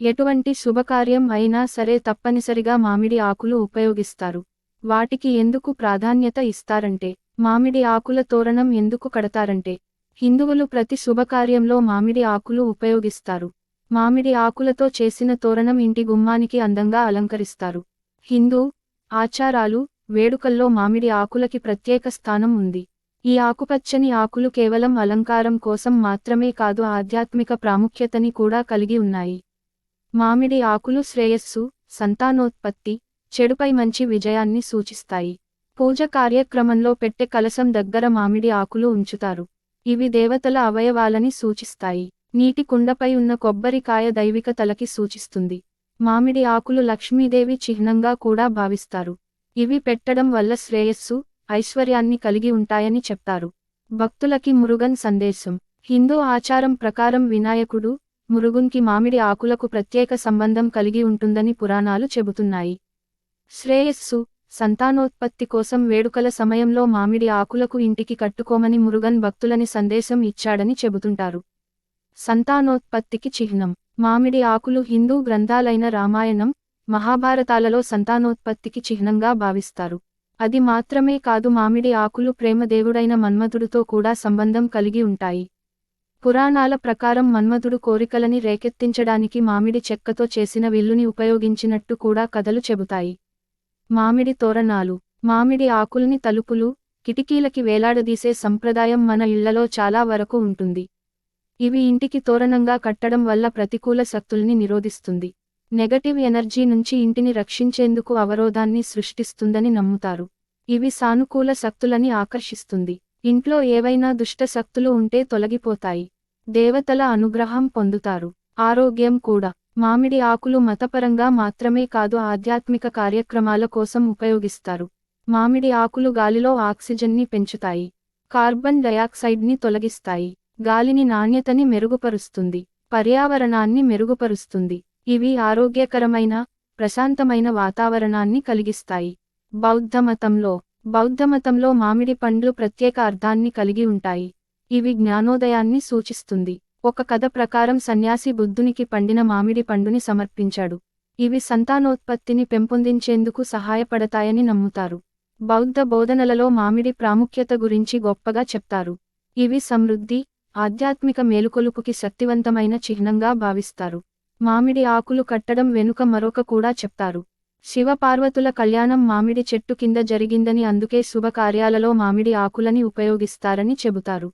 ఎటువంటి శుభకార్యం అయినా సరే తప్పనిసరిగా మామిడి ఆకులు ఉపయోగిస్తారు. వాటికి ఎందుకు ప్రాధాన్యత ఇస్తారంటే మామిడి ఆకుల తోరణం ఎందుకు కడతారంటే హిందువులు ప్రతి శుభకార్యంలో మామిడి ఆకులు ఉపయోగిస్తారు. మామిడి ఆకులతో చేసిన తోరణం ఇంటి గుమ్మానికి అందంగా అలంకరిస్తారు. హిందూ ఆచారాలు వేడుకల్లో మామిడి ఆకులకి ప్రత్యేక స్థానం ఉంది. ఈ ఆకుపచ్చని ఆకులు కేవలం అలంకారం కోసం మాత్రమే కాదు ఆధ్యాత్మిక ప్రాముఖ్యతని కూడా కలిగి ఉన్నాయి. మామిడి ఆకులు శ్రేయస్సు సంతానోత్పత్తి చెడుపై మంచి విజయాన్ని సూచిస్తాయి. పూజ కార్యక్రమంలో పెట్టె కలసం దగ్గర మామిడి ఆకులు ఉంచుతారు. ఇవి దేవతల అవయవాలని సూచిస్తాయి. నీటి కుండపై ఉన్న కొబ్బరికాయ దైవికతలకి సూచిస్తుంది. మామిడి ఆకులు లక్ష్మీదేవి చిహ్నంగా కూడా భావిస్తారు. ఇవి పెట్టడం వల్ల శ్రేయస్సు ఐశ్వర్యాన్ని కలిగి ఉంటాయని చెప్తారు. భక్తులకి మురుగన్ సందేశం. హిందూ ఆచారం ప్రకారం వినాయకుడు మురుగున్కి మామిడి ఆకులకు ప్రత్యేక సంబంధం కలిగి ఉంటుందని పురాణాలు చెబుతున్నాయి. శ్రేయస్సు సంతానోత్పత్తి కోసం వేడుకల సమయంలో మామిడి ఆకులకు ఇంటికి కట్టుకోమని మురుగన్ భక్తులని సందేశం ఇచ్చాడని చెబుతుంటారు. సంతానోత్పత్తికి చిహ్నం. మామిడి ఆకులు హిందూ గ్రంథాలైన రామాయణం మహాభారతాలలో సంతానోత్పత్తికి చిహ్నంగా భావిస్తారు. అది మాత్రమే కాదు మామిడి ఆకులు ప్రేమదేవుడైన మన్మధుడితో కూడా సంబంధం కలిగి ఉంటాయి. పురాణాల ప్రకారం మన్మధుడు కోరికలని రేకెత్తించడానికి మామిడి చెక్కతో చేసిన విల్లుని ఉపయోగించినట్టు కూడా కథలు చెబుతాయి. మామిడి తోరణాలు మామిడి ఆకుల్ని తలుపులు కిటికీలకి వేలాడదీసే సంప్రదాయం మన ఇళ్ళలో చాలా వరకు ఉంటుంది. ఇవి ఇంటికి తోరణంగా కట్టడం వల్ల ప్రతికూల శక్తుల్ని నిరోధిస్తుంది. నెగటివ్ ఎనర్జీ నుంచి ఇంటిని రక్షించేందుకు అవరోధాన్ని సృష్టిస్తుందని నమ్ముతారు. ఇవి సానుకూల శక్తులని ఆకర్షిస్తుంది. ఇంట్లో ఏవైనా దుష్ట శక్తులు ఉంటే తొలగిపోతాయి. దేవతల అనుగ్రహం పొందుతారు. ఆరోగ్యం కూడా. మామిడి ఆకులు మతపరంగా మాత్రమే కాదు ఆధ్యాత్మిక కార్యక్రమాల కోసం ఉపయోగిస్తారు. మామిడి ఆకులు గాలిలో ఆక్సిజన్ని పెంచుతాయి. కార్బన్ డయాక్సైడ్ని తొలగిస్తాయి. గాలిని నాణ్యతని మెరుగుపరుస్తుంది. పర్యావరణాన్ని మెరుగుపరుస్తుంది. ఇవి ఆరోగ్యకరమైన ప్రశాంతమైన వాతావరణాన్ని కలిగిస్తాయి. బౌద్ధమతంలో బౌద్ధమతంలో మామిడి పండ్లు ప్రత్యేక అర్థాన్ని కలిగి ఉంటాయి. ఇవి జ్ఞానోదయాన్ని సూచిస్తుంది. ఒక కథ ప్రకారం సన్యాసి బుద్ధునికి పండిన మామిడి పండుని సమర్పించాడు. ఇవి సంతానోత్పత్తిని పెంపొందించేందుకు సహాయపడతాయని నమ్ముతారు. బౌద్ధ బోధనలలో మామిడి ప్రాముఖ్యత గురించి గొప్పగా చెప్తారు. ఇవి సమృద్ధి ఆధ్యాత్మిక మేలుకొలుపుకి శక్తివంతమైన చిహ్నంగా భావిస్తారు. మామిడి ఆకులు కట్టడం వెనుక మరొక కూడా చెప్తారు. శివపార్వతుల కళ్యాణం మామిడి చెట్టు కింద జరిగిందని అందుకే శుభకార్యాలలో మామిడి ఆకులని ఉపయోగిస్తారని చెబుతారు.